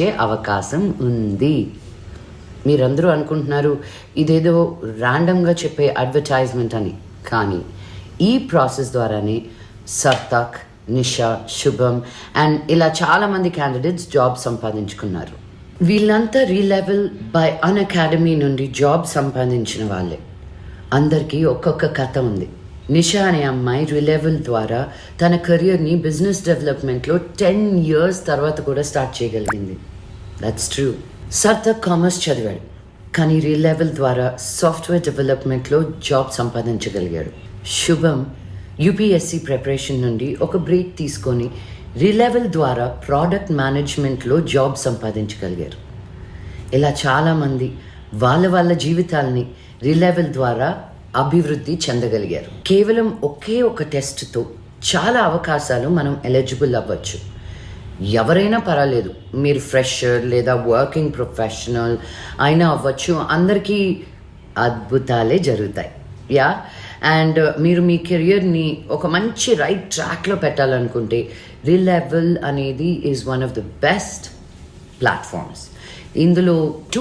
వచ్చే అవకాశం ఉంది. మీరందరూ అనుకుంటున్నారు ఇదేదో ర్యాండమ్గా చెప్పే అడ్వర్టైజ్మెంట్ అని. కానీ ఈ ప్రాసెస్ ద్వారానే సర్తాక్ నిషా శుభం అండ్ ఇలా చాలామంది క్యాండిడేట్స్ జాబ్ సంపాదించుకున్నారు. వీళ్ళంతా రీలెవెల్ బై అన్ అకాడమీ నుండి జాబ్ సంపాదించిన వాళ్ళే. అందరికీ ఒక్కొక్క కథ ఉంది. నిషా అనే అమ్మాయి రిలెవెల్ ద్వారా తన కెరియర్ని బిజినెస్ డెవలప్మెంట్లో టెన్ ఇయర్స్ తర్వాత కూడా స్టార్ట్ చేయగలిగింది. దట్స్ ట్రూ సర్తక్ కామర్స్ చదివాడు కానీ రిలెవెల్ ద్వారా సాఫ్ట్వేర్ డెవలప్మెంట్లో జాబ్ సంపాదించగలిగాడు. శుభం యూపీఎస్సీ ప్రిపరేషన్ నుండి ఒక బ్రేక్ తీసుకొని రిలెవెల్ ద్వారా ప్రోడక్ట్ మేనేజ్మెంట్లో జాబ్ సంపాదించగలిగారు. ఇలా చాలామంది వాళ్ళ వాళ్ళ జీవితాల్ని రిలెవెల్ ద్వారా అభివృద్ధి చెందగలిగారు. కేవలం ఒకే ఒక టెస్ట్తో చాలా అవకాశాలు మనం ఎలిజిబుల్ అవ్వచ్చు. ఎవరైనా పర్వాలేదు. మీరు ఫ్రెషర్ లేదా వర్కింగ్ ప్రొఫెషనల్ అయినా అవ్వచ్చు. అందరికీ అద్భుతాలే జరుగుతాయి. యా? అండ్ మీరు మీ కెరియర్ని ఒక మంచి రైట్ ట్రాక్లో పెట్టాలనుకుంటే రిలెవెల్ అనేది is one of the best platforms. ఇందులో టూ